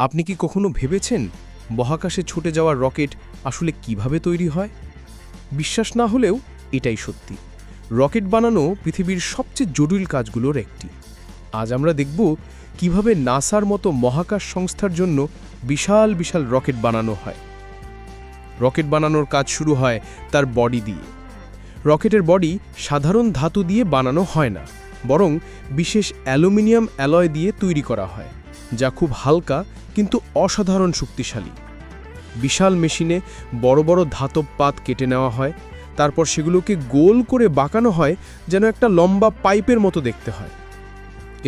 আপনি কি কখনো ভেবেছেন মহাকাশে ছুটে যাওয়া রকেট আসলে কীভাবে তৈরি হয়? বিশ্বাস না হলেও এটাই সত্যি। রকেট বানানো পৃথিবীর সবচেয়ে জটিল কাজগুলোর একটি। আজ আমরা দেখব কীভাবে নাসার মতো মহাকাশ সংস্থার জন্য বিশাল বিশাল রকেট বানানো হয়। রকেট বানানোর কাজ শুরু হয় তার বডি দিয়ে। রকেটের বডি সাধারণ ধাতু দিয়ে বানানো হয় না, বরং বিশেষ অ্যালুমিনিয়াম অ্যালয় দিয়ে তৈরি করা হয়। যা খুব হালকা কিন্তু অসাধারণ শক্তিশালী। বিশাল মেশিনে বড় বড় ধাতব পাত কেটে নেওয়া হয়, তারপর সেগুলোকে গোল করে বাঁকানো হয় যেন একটা লম্বা পাইপের মতো দেখতে হয়।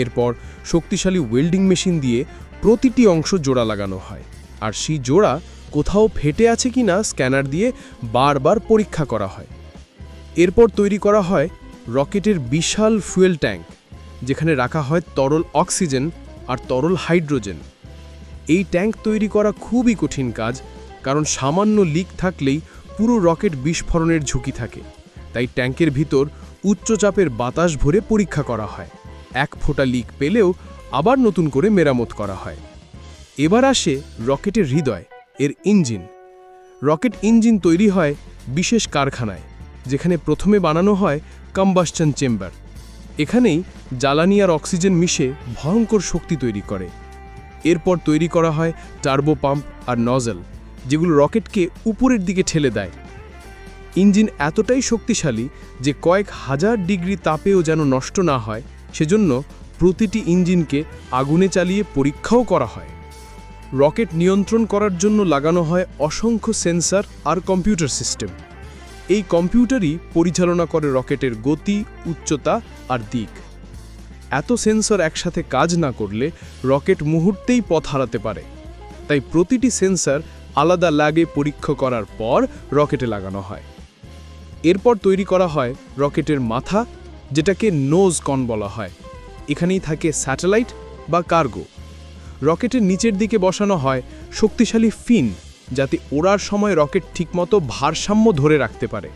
এরপর শক্তিশালী ওয়েল্ডিং মেশিন দিয়ে প্রতিটি অংশ জোড়া লাগানো হয়, আর সেই জোড়া কোথাও ফেটে আছে কিনা স্ক্যানার দিয়ে বারবার পরীক্ষা করা হয়। এরপর তৈরি করা হয় রকেটের বিশাল ফুয়েল ট্যাঙ্ক, যেখানে রাখা হয় তরল অক্সিজেন আর তরল হাইড্রোজেন। এই ট্যাঙ্ক তৈরি করা খুবই কঠিন কাজ, কারণ সামান্য লিক থাকলেই পুরো রকেট বিস্ফোরণের ঝুঁকি থাকে। তাই ট্যাঙ্কের ভিতর উচ্চচাপের বাতাস ভরে পরীক্ষা করা হয়। এক ফোঁটা লিক পেলেও আবার নতুন করে মেরামত করা হয়। এবার আসে রকেটের হৃদয়, এর ইঞ্জিন। রকেট ইঞ্জিন তৈরি হয় বিশেষ কারখানায়, যেখানে প্রথমে বানানো হয় কম্বাসশন চেম্বার এখানেই জ্বালানি আর অক্সিজেন মিশে ভয়ঙ্কর শক্তি তৈরি করে। এরপর তৈরি করা হয় টার্বো পাম্প আর নজেল, যেগুলো রকেটকে উপরের দিকে ঠেলে দেয়। ইঞ্জিন এতটাই শক্তিশালী যে কয়েক হাজার ডিগ্রি তাপেও যেন নষ্ট না হয়, সেজন্য প্রতিটি ইঞ্জিনকে আগুনে চালিয়ে পরীক্ষাও করা হয়। রকেট নিয়ন্ত্রণ করার জন্য লাগানো হয় অসংখ্য সেন্সর আর কম্পিউটার সিস্টেম। এই কম্পিউটারই পরিচালনা করে রকেটের গতি, উচ্চতা আর দিক। এত সেন্সর একসাথে কাজ না করলে রকেট মুহূর্তেই পথ হারাতে পারে। তাই প্রতিটি সেন্সর আলাদা লাগে পরীক্ষা করার পর রকেটে লাগানো হয়। এরপর তৈরি করা হয় রকেটের মাথা, যেটাকে নোজ কন বলা হয়। এখানেই থাকে স্যাটেলাইট বা কার্গো। রকেটের নিচের দিকে বসানো হয় শক্তিশালী ফিন যাতে ওড়ার সময় রকেট ঠিকমতো ভারসাম্য ধরে রাখতে পারে।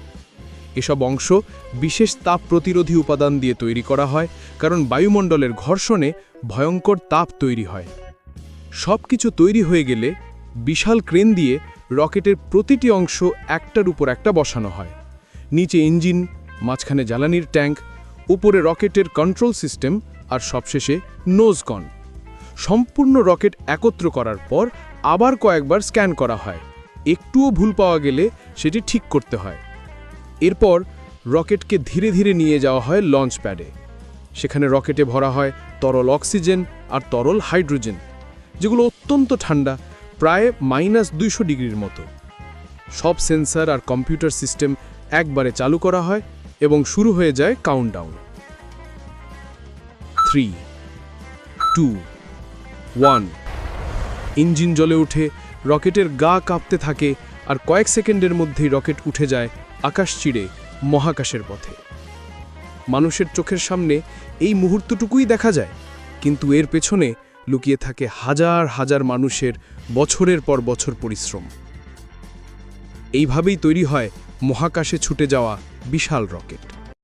এসব অংশ বিশেষ তাপ প্রতিরোধী উপাদান দিয়ে তৈরি করা হয়, কারণ বায়ুমণ্ডলের ঘর্ষণে ভয়ঙ্কর তাপ তৈরি হয়। সব কিছু তৈরি হয়ে গেলে বিশাল ক্রেন দিয়ে রকেটের প্রতিটি অংশ একটার উপর একটা বসানো হয়। নিচে ইঞ্জিন, মাঝখানে জ্বালানির ট্যাঙ্ক, উপরে রকেটের কন্ট্রোল সিস্টেম আর সবশেষে নোজকন সম্পূর্ণ রকেট একত্র করার পর আবার কয়েকবার স্ক্যান করা হয়। একটুও ভুল পাওয়া গেলে সেটি ঠিক করতে হয়। এরপর রকেটকে ধীরে ধীরে নিয়ে যাওয়া হয় লঞ্চ প্যাডে। সেখানে রকেটে ভরা হয় তরল অক্সিজেন আর তরল হাইড্রোজেন, যেগুলো অত্যন্ত ঠান্ডা, প্রায় মাইনাস দুইশো ডিগ্রির মতো। সব সেন্সার আর কম্পিউটার সিস্টেম একবারে চালু করা হয় এবং শুরু হয়ে যায় countdown. Three, two, one. Engine জ্বলে ওঠে, রকেটের গা কাঁপতে থাকে আর কয়েক সেকেন্ডের মধ্যেই রকেট উঠে যায় আকাশ চিড়ে মহাকাশের পথে। মানুষের চোখের সামনে এই মুহূর্তটুকুই দেখা যায়, কিন্তু এর পেছনে লুকিয়ে থাকে হাজার হাজার মানুষের বছরের পর বছর পরিশ্রম। এইভাবেই তৈরি হয় মহাকাশে ছুটে যাওয়া বিশাল রকেট।